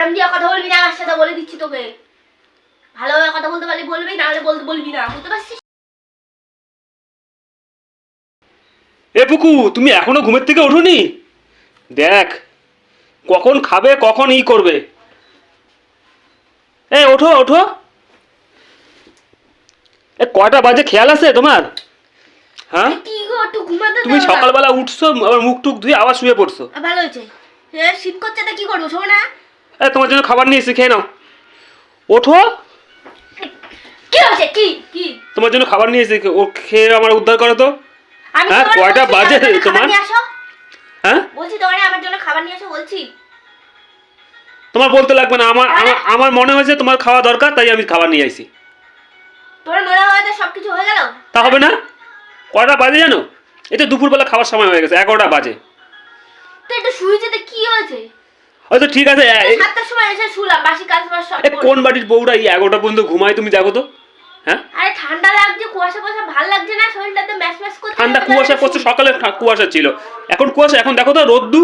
আমি দিয়ে কথা বলবি না আমার সাথে বলে দিচ্ছি তোকে। ভালোভাবে কথা বলতে পারলে বলবি না হলে বলতে বলবি না বুঝতে পারছিস? এ পুকু তুমি এখনও ঘুমের থেকে ওঠোনি? দেখ কখন খাবে কখন ই করবে। এ ওঠো ওঠো। এ কয়টা বাজে খেয়াল আছে তোমার? হ্যাঁ? তুমি সকালবেলা উঠছো আবার মুখ টুক ধুয়ে আবার শুয়ে পড়ছো। ভালো হয়েছে। শীত করছে তা কি করব শোনো তোমার জন্য খাবার নিয়ে এসে খেয়ে নাও। ওঠো। কি হয়েছে? কি কি? তোমার জন্য খাবার নিয়ে এসে ও খেয়ে আমার উদ্ধার করো তো। হ্যাঁ, কয়টা বাজে তোমার? হ্যাঁ? বলছি তোমার আমার জন্য খাবার নিয়ে আসো বলছি। তোমার বলতে লাগবে না আমার আমার মনে হয়েছে তোমার খাওয়া দরকার তাই আমি খাবার নিয়ে আইছি। তোমার মনে হয় হয়ে গেল? তা হবে না। কয়টা বাজে জানো? এই তো দুপুরবেলা খাওয়ার সময় হয়ে গেছে এগারোটা বাজে। তো একটু শুয়েছে কি হয়েছে? হয়তো ঠিক আছে সাতটার সময় এসে শুলাম বাসি কাজ বাজ সব কোন বাড়ির বউরা এই এগারোটা পর্যন্ত ঘুমায় তুমি দেখো তো হ্যাঁ? আরে ঠান্ডা লাগছে কুয়াশা কুয়াশা ভালো লাগছে না শরীরটাতে ম্যাচ ম্যাচ করছে ঠান্ডা কুয়াশা করছে সকালে কুয়াশা ছিল। এখন কুয়াশা এখন দেখো তো রোদ্দু।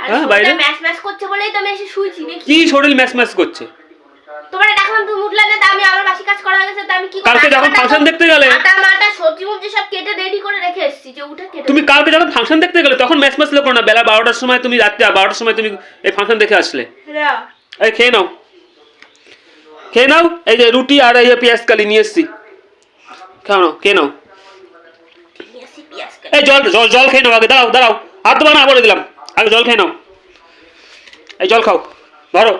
হ্যাঁ, বাইরে? ম্যাচ ম্যাচ করছে বলেই তো আমি এসে শুয়েছি কি শরীর ম্যাচ ম্যাচ করছে? তোমার দেখলাম তুমি উঠলে না আমি আমার বাসি কাজ করা হয়ে গেছে তা আমি কি কালকে যখন ফাংশন দেখতে গেলে আটা মাটা সবজি মবজি সব কেটে রেডি করে রেখে এসেছি যে কেটে তুমি কালকে যখন ফাংশন দেখতে গেলে তখন ম্যাচ ম্যাচ লোক না। বেলা বারোটার সময় তুমি রাত্রি বারোটার সময় তুমি এই ফাংশন দেখে আসলে। এই খেয়ে নাও। খেয়ে নাও। এই যে রুটি আর এই পেঁয়াজ কালি নিয়ে এসছি। খাও নাও খেয়ে নাও। এই জল জল জল খেয়ে নাও আগে। দাঁড়াও দাঁড়াও। হাত দেবা না বলে দিলাম। আগে জল খেয়ে নাও। এই জল খাও। ধরো।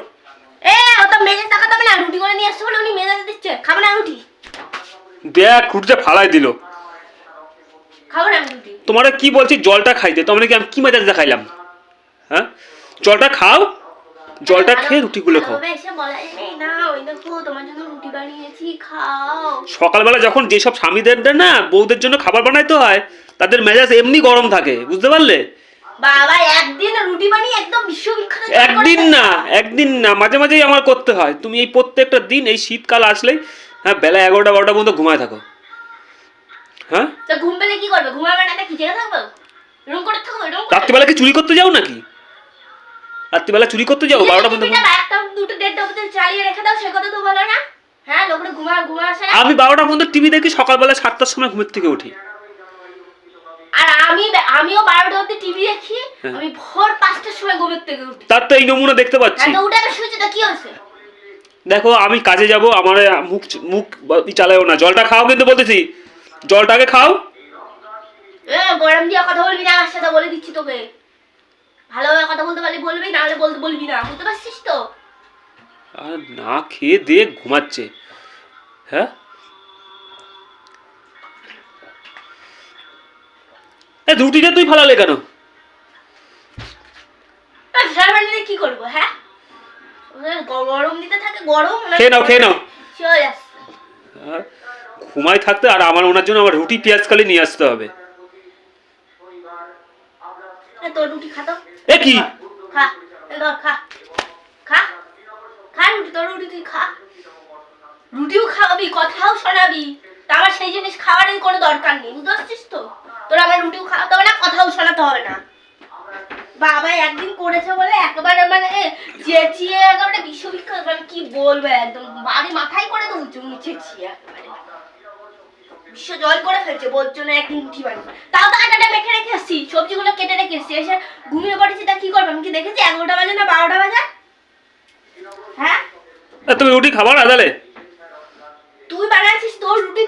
এ ও তো মেজাজ দেখাতে হবে না। রুটি করে নিয়ে আসছে বলে উনি মেজাজ দিচ্ছে। খাব না রুটি? দেখ রুটিটা ফালাই দিল। খাব না রুটি। তোমারে কি বলছি জলটা খাইতে। তোমরা কি আমি কি মেজাজ দেখাইলাম হ্যাঁ? জলটা খাও জলটা খেয়ে রুটিগুলো খাও। সকালবেলা যখন যেসব স্বামীদের না বউদের জন্য খাবার বানাইতে হয় তাদের মেজাজ এমনি গরম থাকে বুঝতে পারলে? বাবা একদিন রুটি বানিয়ে একদম বিশ্ববিখ্যাত একদিন না একদিন না মাঝে মাঝেই আমার করতে হয়। তুমি এই প্রত্যেকটা দিন এই শীতকাল আসলেই হ্যাঁ বেলা এগারোটা বারোটা পর্যন্ত ঘুমায় থাকো। হ্যাঁ? তো ঘুম পেলে কি করবে? ঘুমাবে না কি জেগে থাকব? এরকম করে থাকব এরকম রাত্রিবেলা কি চুরি করতে যাও নাকি? রাত্রিবেলা চুরি করতে যাও? বারোটা পর্যন্ত একটা দুটো দেড়টা অবধি চালিয়ে রেখে দাও সে কথা তো বলো না। হ্যাঁ লোকরা ঘুমা ঘুমা আসে না। আমি বারোটা পর্যন্ত টিভি দেখি সকালবেলা সাতটার সময় ঘুমের থেকে উঠি। আর আমি আমিও বারোটা অবধি টিভি দেখি হ্যাঁ। আমি ভোর পাঁচটার সময় ঘুমের থেকে উঠি। তার তো এই নমুনা দেখতে পাচ্ছি। হ্যাঁ তো উঠে আমি শুয়েছি তো কি হয়েছে? দেখো আমি কাজে যাব আমার মুখ মুখ চালায়ও না। জলটা খাও কিন্তু বলতেছি। জলটাকে খাও। গরম দিয়ে কথা বলবি না আমার সাথে বলে দিচ্ছি তোকে। ভালোভাবে কথা বলতে পারলে বলবি না হলে বলতে বলবি না। বুঝতে পারছিস তো? আর না খেয়ে দিয়ে ঘুমাচ্ছে। হ্যাঁ? এ রুটিটা তুই ফালালে কেন? কি করব হ্যাঁ? গরম দিতে থাকে গরম খেয়ে নাও, খেয়ে নাও। চলে হ্যাঁ? থাকতে আর আমার ওনার জন্য আমার রুটি পেঁয়াজ কালি নিয়ে আসতে হবে। এ, কি? রুটিও খাওয়াবি কথাও শোনাবি। আমার সেই জিনিস খাওয়ারের কোনো দরকার নেই বুঝতে পারছিস তো? তোর আমার রুটিও খাওয়াতে হবে না কথাও শোনাতে হবে না। বাবা একদিন করেছে বলে একেবারে মানে চেঁচিয়ে একেবারে বিশ্ববিখ্যাত মানে কি বলবে একদম বাড়ি মাথায় করে তো উঁচু একেবারে বিশ্ব জল করে ফেলছে বলছে জন্য এক মুঠি পানি তাও তো আটাটা মেখে রেখে আসছি সবজিগুলো কেটে রেখে এসছি। এসে ঘুমিয়ে পড়েছি তা কি করব? আমি কি দেখেছি? এগারোটা বাজে না বারোটা বাজে? হ্যাঁ? তুমি রুটি খাবার আদালে তুই বানাচ্ছিস তোর রুটি